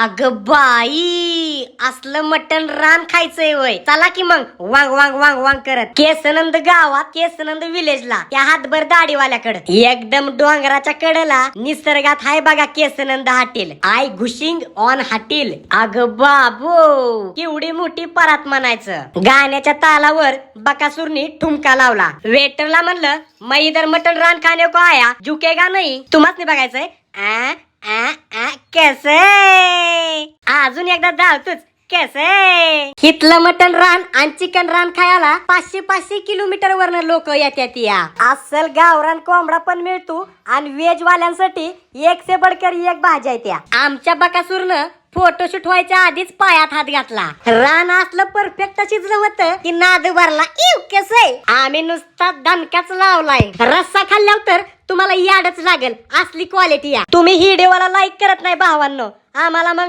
अग बाई असलं मटण रान खायचंय वय. चला की मग. वांग वांग वांग वांग करत. केसनंद गावात केसनंद विलेजला त्या हातभर दाढीवाल्याकडे. एकदम डोंगराच्या कडेला निसर्गात हाय बघा Kesnand hotel. I घुशिंग on hotel. अग बाबो केवढी मोठी परात म्हणायचं. गाण्याच्या तालावर बकासूरनी ठुमका लावला. वेटरला म्हणलं मैं इधर मटन रान खाण्या को आया. झुकेगा नाही तुम्हाच नाही बघायचंय. आ, आ, आ, कैसे. अजून एकदा धावतोच कैसे हितलं मटन रान आणि चिकन रान खायला पाचशे पाचशे किलोमीटर वरन लोक येतात या. अस्सल गावरान कोंबडा पण मिळतो आणि वेज वाल्यांसाठी एक से बडकर एक भाज्या त्या. आमच्या बकासूरनं फोटोशूट व्हायच्या आधीच पायात हात घातला. रान असलं परफेक्ट शिजलं होतं की नाद भरला इव कसं आम्ही नुसता दणकाच लावलाय. रस्सा खाल्ल्यावर तर तुम्हाला याडच लागेल. असली क्वालिटी या. तुम्ही ही देवाला लाईक करत नाही भावांनो. आम्हाला मग